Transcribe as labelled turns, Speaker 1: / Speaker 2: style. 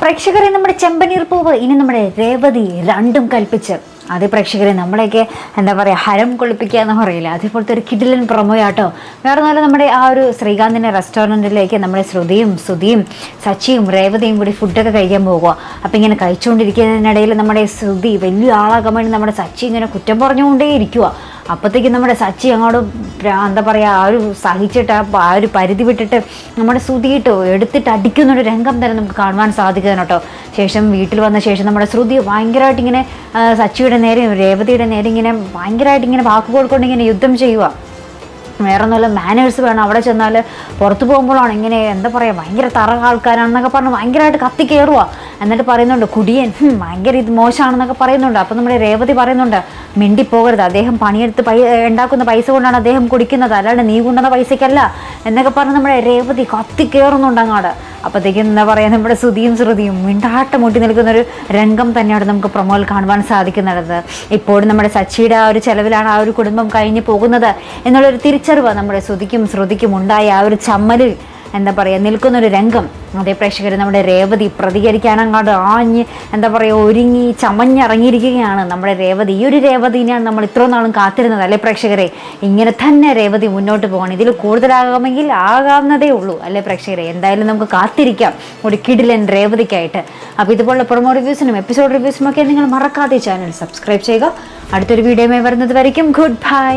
Speaker 1: പ്രേക്ഷകരെ നമ്മുടെ ചെമ്പനീർ പൂവ് ഇനി നമ്മുടെ രേവതി രണ്ടും കൽപ്പിച്ച്. അത് പ്രേക്ഷകരെ നമ്മളെയൊക്കെ എന്താ പറയുക ഹരം കൊള്ളിപ്പിക്കുക എന്ന് പറയില്ല അതേപോലത്തെ ഒരു കിടിലൻ പ്രൊമോയാട്ടോ വേറെ നല്ല നമ്മുടെ ആ ഒരു ശ്രീകാന്തിന്റെ റെസ്റ്റോറന്റിലേക്ക് നമ്മുടെ ശ്രുതിയും സുതിയും സച്ചിയും രേവതിയും കൂടി ഫുഡൊക്കെ കഴിക്കാൻ പോകുക അപ്പം ഇങ്ങനെ കഴിച്ചുകൊണ്ടിരിക്കുന്നതിനിടയിൽ നമ്മുടെ ശ്രുതി വലിയ ആളാകാൻ വേണ്ടി നമ്മുടെ സച്ചി ഇങ്ങനെ കുറ്റം പറഞ്ഞുകൊണ്ടേ ഇരിക്കുക അപ്പോഴത്തേക്കും നമ്മുടെ സച്ചി അങ്ങോട്ട് എന്താ പറയുക ആ ഒരു സഹിച്ചിട്ട് ആ ഒരു പരിധി വിട്ടിട്ട് നമ്മുടെ ശ്രുതിയിട്ട് എടുത്തിട്ട് അടിക്കുന്ന ഒരു രംഗം തന്നെ നമുക്ക് കാണുവാൻ സാധിക്കുന്നു കേട്ടോ. ശേഷം വീട്ടിൽ വന്ന ശേഷം നമ്മുടെ ശ്രുതി ഭയങ്കരമായിട്ട് ഇങ്ങനെ സച്ചിയുടെ നേരെയും രേവതിയുടെ നേരെ ഇങ്ങനെ ഭയങ്കരമായിട്ട് ഇങ്ങനെ വാക്കുകൾ കൊണ്ട് ഇങ്ങനെ യുദ്ധം ചെയ്യുക വേറെ ഒന്നുമല്ല മാനേഴ്സ് വേണം. അവിടെ ചെന്നാൽ പുറത്ത് പോകുമ്പോഴാണ് ഇങ്ങനെ എന്താ പറയുക ഭയങ്കര തറ ആൾക്കാരാണെന്നൊക്കെ പറഞ്ഞ് ഭയങ്കരമായിട്ട് കത്തി കയറുക എന്നിട്ട് പറയുന്നുണ്ട് കുടിയൻ ഭയങ്കര ഇത് മോശമാണെന്നൊക്കെ പറയുന്നുണ്ട്. അപ്പം നമ്മുടെ രേവതി പറയുന്നുണ്ട് മിണ്ടി പോകരുത്. അദ്ദേഹം പണിയെടുത്ത് പൈ ഉണ്ടാക്കുന്ന പൈസ കൊണ്ടാണ് അദ്ദേഹം കുടിക്കുന്നത്. അല്ലാണ്ട് നീ കൊണ്ടുവന്ന പൈസയ്ക്കല്ല. എന്നൊക്കെ പറഞ്ഞ് നമ്മുടെ രേവതി കത്തി കയറുന്നുണ്ട് അങ്ങോട്ട് അപ്പോഴത്തേക്കും എന്താ പറയുക നമ്മുടെ ശ്രുതിയും ശ്രുതിയും മിണ്ടാട്ടം മുട്ടി നിൽക്കുന്ന ഒരു രംഗം തന്നെയാണ് നമുക്ക് പ്രൊമോയിൽ കാണുവാൻ സാധിക്കുന്നത് ഇപ്പോഴും നമ്മുടെ സച്ചിയുടെ ആ ഒരു ചെലവിലാണ് ആ ഒരു കുടുംബം കഴിഞ്ഞു പോകുന്നത്. എന്നുള്ളൊരു തിരിച്ചറിവ് നമ്മുടെ ശ്രുതിക്കും ശ്രുതിക്കും ഉണ്ടായ ആ ഒരു ചമ്മലിൽ എന്താ പറയുക നിൽക്കുന്നൊരു രംഗം. അതേ പ്രേക്ഷകർ നമ്മുടെ രേവതി പ്രതികരിക്കാനങ്ങാണ്ട് ആഞ്ഞ് എന്താ പറയുക ഒരുങ്ങി ചമഞ്ഞിറങ്ങിയിരിക്കുകയാണ് നമ്മുടെ രേവതി. ഈ ഒരു രേവതിനെയാണ് നമ്മൾ ഇത്ര നാളും കാത്തിരുന്നത് അല്ലേ പ്രേക്ഷകരെ? ഇങ്ങനെ തന്നെ രേവതി മുന്നോട്ട് പോകണം ഇതിൽ കൂടുതലാകാമെങ്കിൽ ആകാവുന്നതേ ഉള്ളൂ അല്ലേ പ്രേക്ഷകരെ? എന്തായാലും നമുക്ക് കാത്തിരിക്കാം ഒരു കിടിലൻ രേവതിക്കായിട്ട്. അപ്പോൾ ഇതുപോലുള്ള പ്രൊമോ റിവ്യൂസിനും എപ്പിസോഡ് റിവ്യൂസിനും ഒക്കെ നിങ്ങൾ മറക്കാതെ ചാനൽ സബ്സ്ക്രൈബ് ചെയ്യുക. അടുത്തൊരു വീഡിയോയുമായി വരുന്നത് വരയ്ക്കും. Good bye